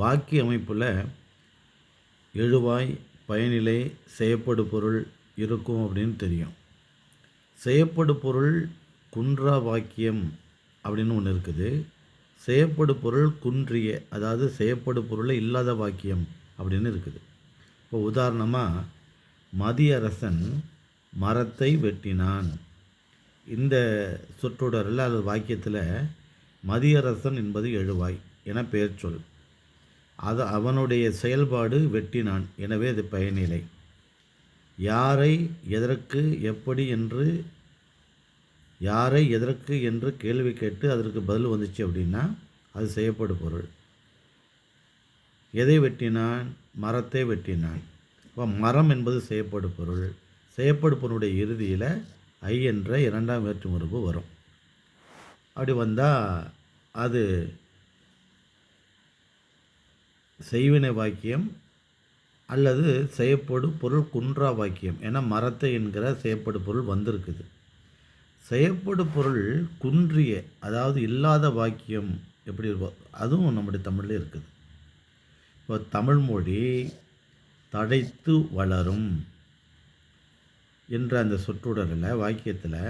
வாக்கிய அமைப்பில் எழுவாய் பயனிலை செய்யப்படு பொருள் இருக்கும் அப்படின்னு தெரியும். செய்யப்படு பொருள் குன்றா வாக்கியம் அப்படின்னு ஒன்று இருக்குது. செய்யப்படு பொருள் குன்றிய அதாவது செய்யப்படு பொருளை இல்லாத வாக்கியம் அப்படின்னு இருக்குது. இப்போ உதாரணமாக மதியரசன் மரத்தை வெட்டினான். இந்த சொற்றொடரில் அல்லது வாக்கியத்தில் மதியரசன் என்பது எழுவாய் என பெயர் சொல். அது அவனுடைய செயல்பாடு வெட்டினான். எனவே அது பயனில்லை. யாரை எதற்கு எப்படி என்று யாரை எதற்கு என்று கேள்வி கேட்டு அதற்கு பதில் வந்துச்சு அப்படின்னா அது செய்யப்படும் பொருள். எதை வெட்டினான்? மரத்தை வெட்டினான். இப்போ மரம் என்பது செய்யப்படும் பொருள். செய்யப்படும் பொருளுடைய இறுதியில் ஐ என்ற இரண்டாம் வேற்றுமுறுப்பு வரும். அப்படி வந்தால் அது செய்வினை வாக்கியம் அல்லது செய்யப்படு பொருள் குன்றா வாக்கியம் ஏன்னா மரத்தை என்கிற செய்யப்படு பொருள் வந்திருக்குது. செய்யப்படு பொருள் குன்றிய அதாவது இல்லாத வாக்கியம் எப்படி இருக்கும் அதுவும் நம்முடைய தமிழில் இருக்குது. இப்போ தமிழ்மொழி தடைத்து வளரும் என்ற அந்த சொற்றொடரில் வாக்கியத்தில்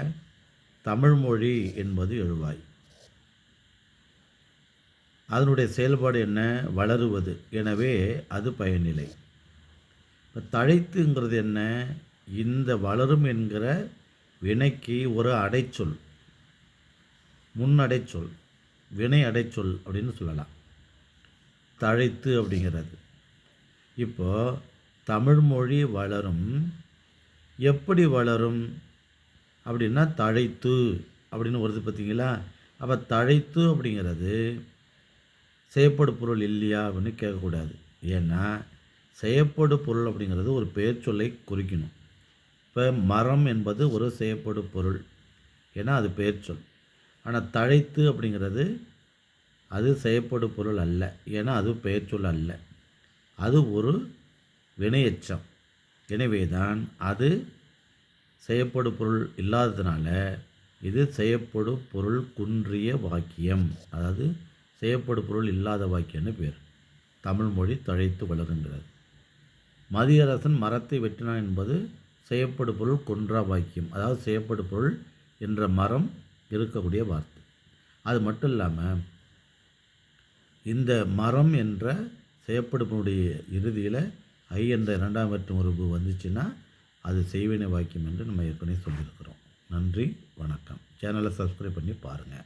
தமிழ்மொழி என்பது எழுவாய். அதனுடைய செயல்பாடு என்ன? வளருவது. எனவே அது பயனிலை. இப்போ தழைத்துங்கிறது என்ன? இந்த வளரும் என்கிற வினைக்கு ஒரு அடைச்சொல். முன் அடைச்சொல். வினை அடைச்சொல் அப்படின்னு சொல்லலாம். தழைத்து அப்படிங்கிறது. இப்போது தமிழ்மொழி வளரும். எப்படி வளரும்? அப்படின்னா தழைத்து அப்படின்னு வருது பார்த்தீங்களா? அப்போ தழைத்து அப்படிங்கிறது செய்யப்படு பொருள் இல்லையா அப்படின்னு கேட்கக்கூடாது. ஏன்னா செய்யப்படு பொருள் அப்படிங்கிறது ஒரு பெயர்ச்சொல்லை குறிக்கணும். இப்போ மரம் என்பது ஒரு செய்யப்படு பொருள். ஏன்னா அது பெயர்ச்சொல் ஆனால் தழைத்து அப்படிங்கிறது அது செய்யப்படு பொருள் அல்ல. ஏன்னா அது பெயர்ச்சொல் அல்ல. அது ஒரு வினையச்சம். எனவே தான் அது செய்யப்படு பொருள் இல்லாததுனால இது செய்யப்படும் பொருள் குன்றிய வாக்கியம். அதாவது செய்யப்படு பொருள் இல்லாத வாக்கியன்னு பேர். தமிழ் மொழி தழைத்து வளருங்கிறது. மதியரசன் மரத்தை வெட்டினான் என்பது செய்யப்படு பொருள் கொன்றா வாக்கியம். அதாவது செய்யப்படு பொருள் என்ற மரம் இருக்கக்கூடிய வார்த்தை. அது மட்டும் இல்லாமல் இந்த மரம் என்ற செய்யப்படுபனுடைய இறுதியில் ஐ என்ற இரண்டாம் வெற்றும் உறுப்பு வந்துச்சுன்னா அது செய்வினை வாக்கியம் என்று நம்ம ஏற்கனவே சொல்லியிருக்கிறோம். நன்றி வணக்கம். சேனலை சப்ஸ்கிரைப் பண்ணி பாருங்கள்